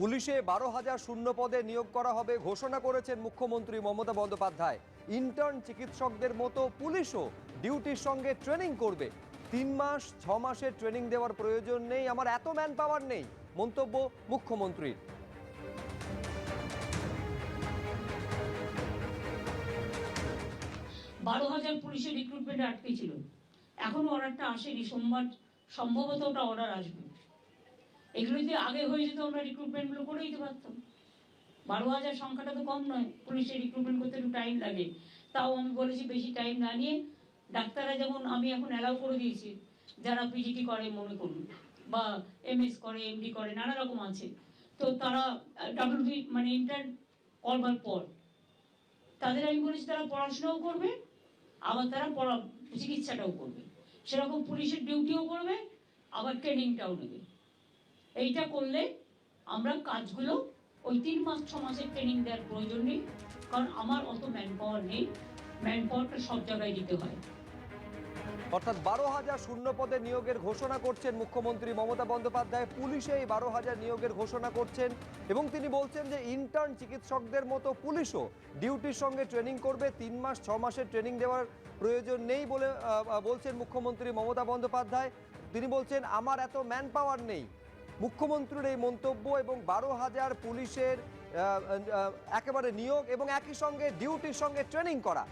পুলিশে বারো হাজার শূন্য পদে নিয়োগ করা হবে ঘোষণা করেছেন মুখ্যমন্ত্রী মমতা বন্দ্যোপাধ্যায়। ইন্টার্ন চিকিৎসকদের মতো পুলিশও ডিউটির সঙ্গে ট্রেনিং করবে। তিন মাস, ছ মাসের ট্রেনিং দেওয়ার প্রয়োজন নেই, আমার এত ম্যান পাওয়ার নেই, মন্তব্য মুখ্যমন্ত্রীর। বারো হাজার পুলিশের রিক্রুটমেন্ট আটকে ছিল এখনও অর্ডারটা আসেনি, সোমবার সম্ভবত ওটা অর্ডার আসবে। এগুলো যদি আগে হয়ে যেত, আমরা রিক্রুটমেন্টগুলো করে দিতে পারতাম। বারো হাজার সংখ্যাটা তো কম নয়, পুলিশের রিক্রুটমেন্ট করতে একটু টাইম লাগে। তাও আমি বলেছি বেশি টাইম না নিয়ে ডাক্তাররা যেমন আমি এখন অ্যালাউ করে দিয়েছি, যারা পিজিটি করে মনে করুন, বা এমএস করে এমডি করে, নানা রকম আছে। তো তারা ডাব্লিউবি মানে ইন্টার্ন করবার পর, তাদের আমি বলেছি তারা পড়াশোনাও করবে, আবার তারা পড়া চিকিৎসাটাও করবে। সেরকম পুলিশের ডিউটিও করবে, আবার ট্রেনিংটাও নেবে। এইটা করলে আমরা কাজগুলো ওই তিন মাস, ছ মাসের ট্রেনিং দেওয়ার প্রয়োজন নেই, কারণ আমার অত ম্যান পাওয়ার নেই। ম্যান পাওয়ারটা সব জায়গায় দিতে হয়। অর্থাৎ বারো হাজার শূন্য পদে নিয়োগের ঘোষণা করছেন মুখ্যমন্ত্রী মমতা বন্দ্যোপাধ্যায়। পুলিশে এই বারো হাজার নিয়োগের ঘোষণা করছেন এবং তিনি বলছেন যে ইন্টার্ন চিকিৎসকদের মতো পুলিশও ডিউটির সঙ্গে ট্রেনিং করবে। তিন মাস, ছ মাসের ট্রেনিং দেওয়ার প্রয়োজন নেই বলে বলছেন মুখ্যমন্ত্রী মমতা বন্দ্যোপাধ্যায়। তিনি বলছেন, আমার এত ম্যান পাওয়ার নেই। মুখ্যমন্ত্রীর এই মন্তব্য এবং বারো হাজার পুলিশের একেবারে নিয়োগ এবং একই সঙ্গে ডিউটির সঙ্গে ট্রেনিং করা।